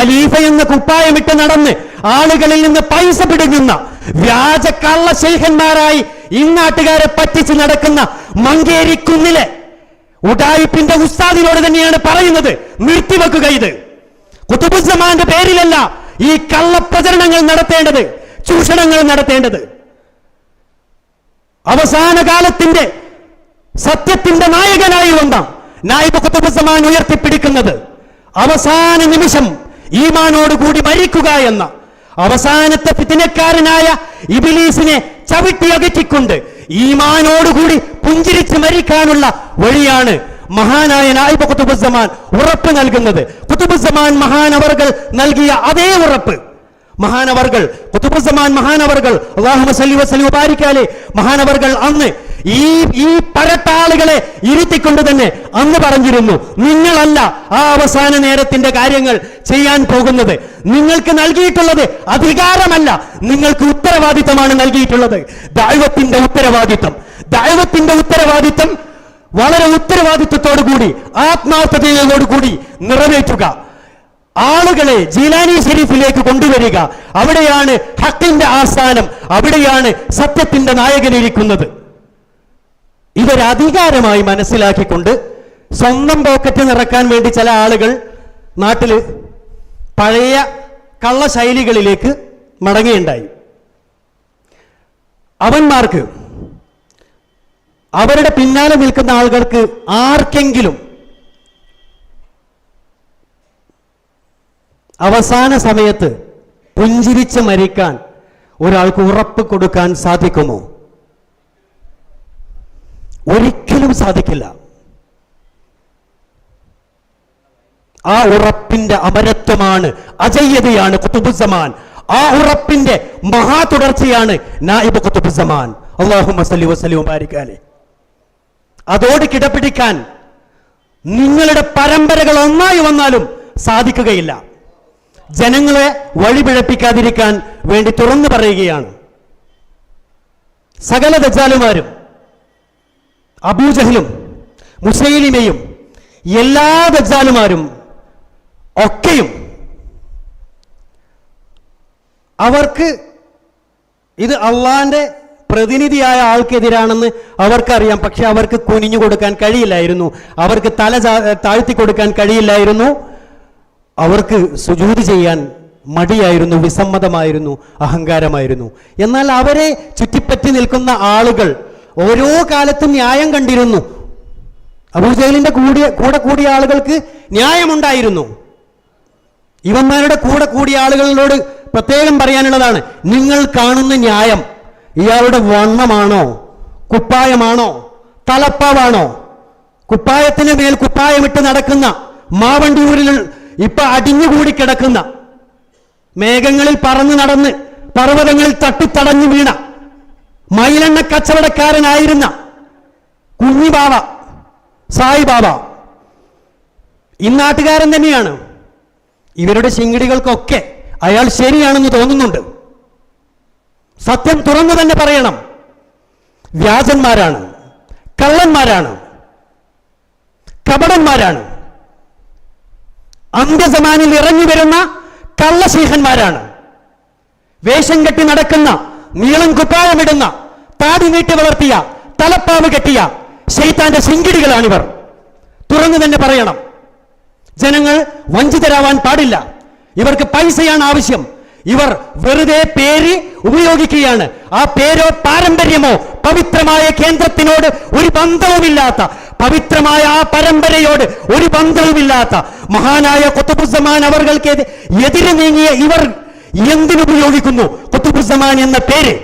ഖലീഫ എന്ന കുപ്പായമിട്ട് നടന്ന് ആളുകളിൽ നിന്ന് പൈസ പിടുങ്ങുന്ന വ്യാജ കള്ള ശൈഖന്മാരായി ഇന്നാട്ടുകാരെ പറ്റിച്ച് നടക്കുന്ന മങ്കേരിക്കുന്നിലെ ഉടായിപ്പിന്റെ ഉസ്താദിനോട് തന്നെയാണ് പറയുന്നത്. നിർത്തിവെക്കുക ഇത്. കുത്തുബുസമാന്റെ പേരിലല്ല ഈ കള്ളപ്രചരണങ്ങൾ നടത്തേണ്ടത് ചൂഷണങ്ങൾ നടത്തേണ്ടത്. അവസാന കാലത്തിന്റെ സത്യത്തിന്റെ നായകനായി വന്ന നായിബ് കുത്തുബുസമാൻ ഉയർത്തിപ്പിടിക്കുന്നത്. അവസാന നിമിഷം ഈമാനോടുകൂടി മരിക്കുക എന്ന അവസാനത്തെ പിതിനക്കാരനായ ഇബിലീസിനെ ചവിട്ടി അകറ്റിക്കൊണ്ട് ഈമാനോടുകൂടി പുഞ്ചിരിച്ച് മരിക്കാനുള്ള വഴിയാണ് മഹാനായ നായിബ കുത്തുബുസമാൻ ഉറപ്പ് നൽകുന്നത്. കുത്തുബുസമാൻ മഹാനവർകൾ നൽകിയ അതേ ഉറപ്പ്. മഹാനവർകൾ കുത്തുബുസമാൻ മഹാനവർകൾ അള്ളാഹു സല്ലി വസല്ലി ഉപാരിക്കാലെ മഹാനവർകൾ അന്ന് ഈ ഈ പരട്ടാളുകളെ ഇരുത്തിക്കൊണ്ട് തന്നെ അന്ന് പറഞ്ഞിരുന്നു നിങ്ങളല്ല ആ അവസാന നേരത്തിന്റെ കാര്യങ്ങൾ ചെയ്യാൻ പോകുന്നത്. നിങ്ങൾക്ക് നൽകിയിട്ടുള്ളത് അധികാരമല്ല നിങ്ങൾക്ക് ഉത്തരവാദിത്തമാണ് നൽകിയിട്ടുള്ളത്. ദൈവത്തിന്റെ ഉത്തരവാദിത്തം. ദൈവത്തിന്റെ ഉത്തരവാദിത്തം വളരെ ഉത്തരവാദിത്വത്തോടു കൂടി ആത്മാർത്ഥതയോടു കൂടി നിറവേറ്റുക. ആളുകളെ ജീലാനി ഷെരീഫിലേക്ക് കൊണ്ടുവരിക. അവിടെയാണ് ഹക്കിന്റെ ആസ്ഥാനം. അവിടെയാണ് സത്യത്തിന്റെ നായകനിരിക്കുന്നത് ഇതൊരധികാരമായി മനസ്സിലാക്കിക്കൊണ്ട് സ്വന്തം പോക്കറ്റ് നിറക്കാൻ വേണ്ടി ചില ആളുകൾ നാട്ടിൽ പഴയ കള്ളശൈലികളിലേക്ക് മടങ്ങുകയുണ്ടായി. അവന്മാർക്ക് അവരുടെ പിന്നാലെ നിൽക്കുന്ന ആളുകൾക്ക് ആർക്കെങ്കിലും അവസാന സമയത്ത് പുഞ്ചിരിച്ച് മരിക്കാൻ ഒരാൾക്ക് ഉറപ്പ് കൊടുക്കാൻ സാധിക്കുമോ? ഒരിക്കലും സാധിക്കില്ല. ആ ഉറപ്പിന്റെ അമരത്വമാണ് അജയ്യതയാണ് കുത്തുബുസമാൻ. ആ ഉറപ്പിന്റെ മഹാ തുടർച്ചയാണ് നായിബ് കുത്തുബുസമാൻ. അള്ളാഹു മസലി വസല്ലി ബാരിക്കാലെ അതോട് കിടപിടിക്കാൻ നിങ്ങളുടെ പരമ്പരകൾ ഒന്നായി വന്നാലും സാധിക്കുകയില്ല. ജനങ്ങളെ വഴിപിഴപ്പിക്കാതിരിക്കാൻ വേണ്ടി തുറന്നു പറയുകയാണ്. സകല ദജാലുമാരും അബൂജഹലും മുസൈലിമയും എല്ലാ ദജാലുമാരും ഒക്കെയും അവർക്ക് ഇത് അള്ളാന്റെ പ്രതിനിധിയായ ആൾക്കെതിരാണെന്ന് അവർക്കറിയാം. പക്ഷെ അവർക്ക് കുനിഞ്ഞു കൊടുക്കാൻ കഴിയില്ലായിരുന്നു. അവർക്ക് തല താഴ്ത്തി കൊടുക്കാൻ കഴിയില്ലായിരുന്നു. അവർക്ക് സുജൂതി ചെയ്യാൻ മടിയായിരുന്നു വിസമ്മതമായിരുന്നു അഹങ്കാരമായിരുന്നു. എന്നാൽ അവരെ ചുറ്റിപ്പറ്റി നിൽക്കുന്ന ആളുകൾ ഓരോ കാലത്തും ന്യായം കണ്ടിരുന്നു. അബൂജഹലിന്റെ കൂടിയ കൂടെ കൂടിയ ആളുകൾക്ക് ന്യായമുണ്ടായിരുന്നു. ഇവന്മാരുടെ കൂടെ കൂടിയ ആളുകളോട് പ്രത്യേകം പറയാനുള്ളതാണ് നിങ്ങൾ കാണുന്ന ന്യായം ഇയാളുടെ വണ്ണമാണോ? കുപ്പായമാണോ? തലപ്പാവാണോ? കുപ്പായത്തിന് മേൽ കുപ്പായമിട്ട് നടക്കുന്ന മാവണ്ടിയൂരിൽ ഇപ്പൊ അടിഞ്ഞുകൂടി കിടക്കുന്ന മേഘങ്ങളിൽ പറന്ന് നടന്ന് പർവതങ്ങളിൽ തട്ടിത്തടഞ്ഞു വീണ മയിലെണ്ണ കച്ചവടക്കാരനായിരുന്ന സായി സായിബാബ. ഇന്നാട്ടുകാരൻ തന്നെയാണ്. ഇവരുടെ ശിങ്കിടികൾക്കൊക്കെ അയാൾ ശരിയാണെന്ന് തോന്നുന്നുണ്ട്. സത്യം തുറന്നു തന്നെ പറയണം. വ്യാജന്മാരാണ് കള്ളന്മാരാണ് കപടന്മാരാണ്. അന്ത്യസമാനിൽ ഇറങ്ങി വരുന്ന കള്ളശീഹന്മാരാണ് വേഷം കെട്ടി നടക്കുന്ന നീളം കുപ്പായമിടുന്ന താടി നീട്ടി വളർത്തിയ തലപ്പാവ് കെട്ടിയ ശൈത്താന്റെ ശിങ്കിടികളാണിവർ തുറന്നു തന്നെ പറയണം. ജനങ്ങൾ വഞ്ചിതരാവാൻ പാടില്ല. ഇവർക്ക് പൈസയാണ് ആവശ്യം. ഇവർ വെറുതെ പേര് ഉപയോഗിക്കുകയാണ്. ആ പേരോ പാരമ്പര്യമോ പവിത്രമായ കേന്ദ്രത്തിനോട് ഒരു ബന്ധവുമില്ലാത്ത പവിത്രമായ ആ പരമ്പരയോട് ഒരു ബന്ധവുമില്ലാത്ത മഹാനായ കൊത്തുപുസമാൻ അവർക്ക് എതിരെ നീങ്ങിയ ഇവർ എന്തിനുപയോഗിക്കുന്നു കൊത്തുപുസമാൻ എന്ന പേര്.